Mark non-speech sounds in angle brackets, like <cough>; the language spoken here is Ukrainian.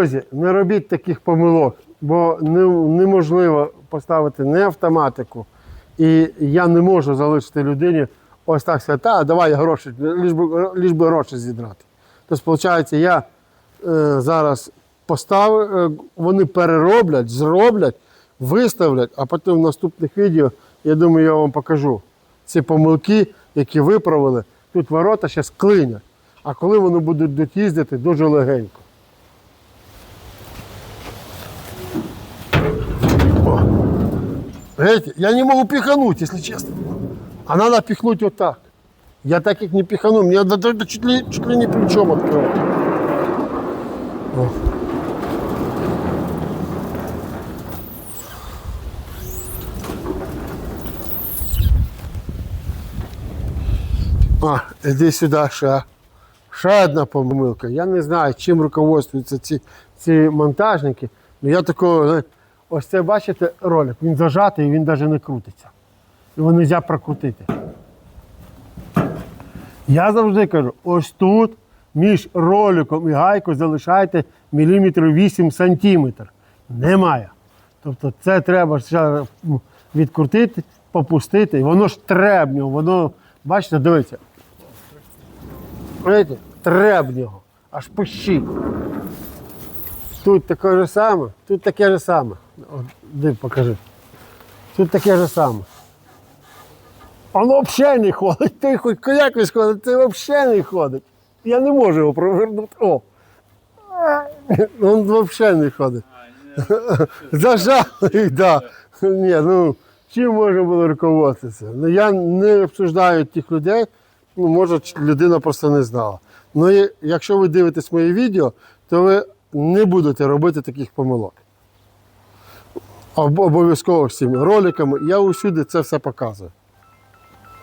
Друзі, не робіть таких помилок, бо не, неможливо поставити не автоматику. І я не можу залишити людині ось так сказати, та давай гроші, ліж би, ліж би гроші зідрати. Тобто, виходить, я е, зараз поставив, е, вони перероблять, зроблять, виставлять, а потім в наступних відео, я думаю, я вам покажу ці помилки, які виправили. Тут ворота ще клинять. А коли вони будуть їздити, дуже легенько. Видите, я не могу пихануть, если честно. А надо пихнуть вот так. Я так их не пихану, мне надо это чуть ли, чуть ли не плечом открывать. О. А, іди сюди ще. Ще одна помилка. Я не знаю, чим руководствуються ці, ці монтажники. Ну я такого, знаєте, ось це бачите ролик, він зажатий і він навіть не крутиться. Його не можна прокрутити. Я завжди кажу, ось тут між роликом і гайкою залишайте міліметр 8 сантиметр. Немає. Тобто це треба відкрутити, попустити. І воно ж треба воно, бачите, дивіться. Знаєте, треба нього, аж пищить. Тут таке ж саме, тут таке ж саме. От, покажи. Тут таке ж саме. Воно взагалі не ходить. Ти хоч якось ходить, це взагалі не ходить. Я не можу його провернути. О! <laughs> Він взагалі не ходить. <laughs> Зажали, да. Ні, ну чим можна було руководитися? Ну, я не обсуждаю тих людей, ну, може, людина просто не знала. Ну, якщо ви дивитесь моє відео, то ви не будете робити таких помилок. Об- Обов'язково всіми роликами. Я усюди це все показую.